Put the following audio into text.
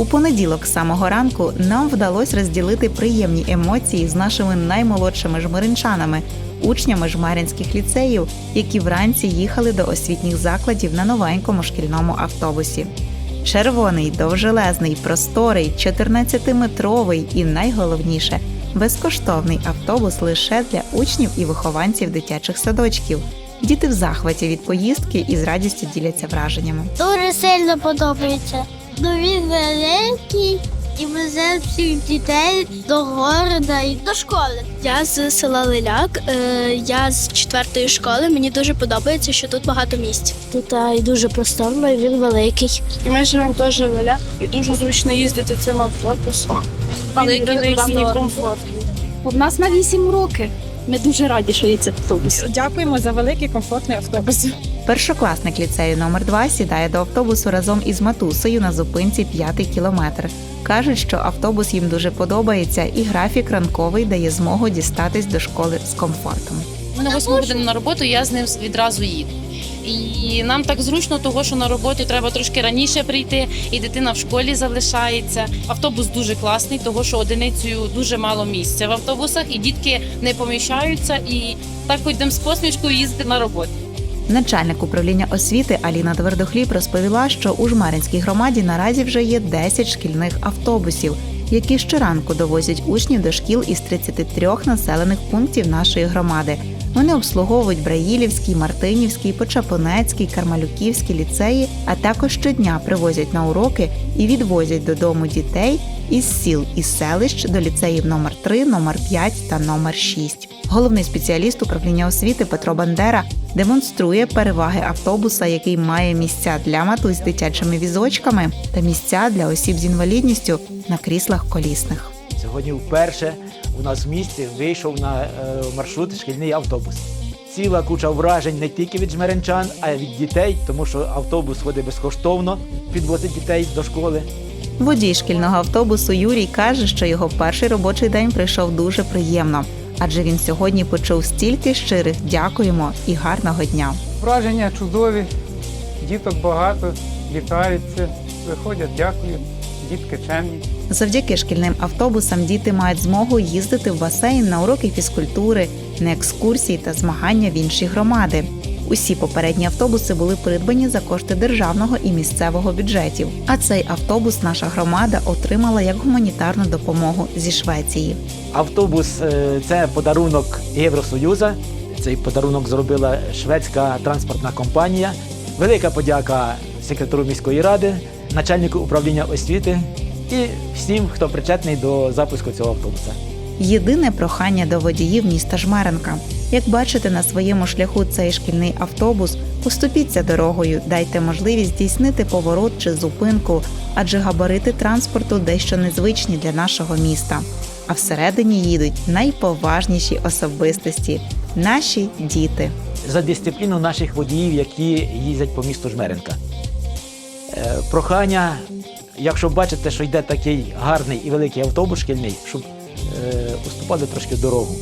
У понеділок з самого ранку нам вдалося розділити приємні емоції з нашими наймолодшими жмеринчанами, учнями жмеринських ліцеїв, які вранці їхали до освітніх закладів на новенькому шкільному автобусі. Червоний, довжелезний, просторий, 14-метровий і найголовніше безкоштовний автобус лише для учнів і вихованців дитячих садочків. Діти в захваті від поїздки і з радістю діляться враженнями. Дуже сильно подобається. Ну він великий і везе всіх дітей до города і до школи. Я з села Лиляк, е, я з четвертої школи. Мені дуже подобається, що тут багато місць. Тут і дуже просторно, і він великий. І ми живемо теж в Ілля, і дуже зручно їздити цим автобусом. Великий великий комфортний. У нас на 8 років. Ми дуже раді, що є цей автобус. Дякуємо за великий комфортний автобус. Першокласник ліцею номер 2 сідає до автобусу разом із матусею на зупинці п'ятий кілометр. Кажуть, що автобус їм дуже подобається, і графік ранковий дає змогу дістатись до школи з комфортом. Ми на восьму годину на роботу, я з ним відразу їду. І нам так зручно, того що на роботу треба трошки раніше прийти, і дитина в школі залишається. Автобус дуже класний, того що одиницею дуже мало місця в автобусах, і дітки не поміщаються, і так хоч йдемо з посмішкою їздити на роботу. Начальник управління освіти Аліна Твердохліб розповіла, що у Жмеринській громаді наразі вже є 10 шкільних автобусів, які щоранку довозять учнів до шкіл із 33 населених пунктів нашої громади. Вони обслуговують Браїлівський, Мартинівський, Почапонецький, Кармалюківський ліцеї, а також щодня привозять на уроки і відвозять додому дітей із сіл і селищ до ліцеїв номер 3, номер 5 та номер 6. Головний спеціаліст управління освіти Петро Бандера демонструє переваги автобуса, який має місця для матусь з дитячими візочками та місця для осіб з інвалідністю на кріслах колісних. Сьогодні вперше у нас в місті вийшов на е, маршрут шкільний автобус. Ціла куча вражень не тільки від жмеренчан, а й від дітей, тому що автобус ходить безкоштовно, підвозить дітей до школи. Водій шкільного автобусу Юрій каже, що його перший робочий день прийшов дуже приємно, адже він сьогодні почув стільки щирих дякуємо і гарного дня. Враження чудові, діток багато, вітаються, виходять, дякують, дітки чемні. Завдяки шкільним автобусам діти мають змогу їздити в басейн на уроки фізкультури, на екскурсії та змагання в інші громади. Усі попередні автобуси були придбані за кошти державного і місцевого бюджетів. А цей автобус наша громада отримала як гуманітарну допомогу зі Швеції. Автобус е, це подарунок Євросоюзу. Цей подарунок зробила шведська транспортна компанія. Велика подяка секретару міської ради, начальнику управління освіти і всім, хто причетний до запуску цього автобуса. Єдине прохання до водіїв міста Жмеренка. Як бачите на своєму шляху цей шкільний автобус, поступіться дорогою, дайте можливість здійснити поворот чи зупинку, адже габарити транспорту дещо незвичні для нашого міста. А всередині їдуть найповажніші особистості наші діти. за дисципліну наших водіїв, які їздять по місту Жмеренка. Е, Прохання, якщо бачите, що йде такий гарний і великий автобус шкільний, щоб е, уступали трошки дорогу.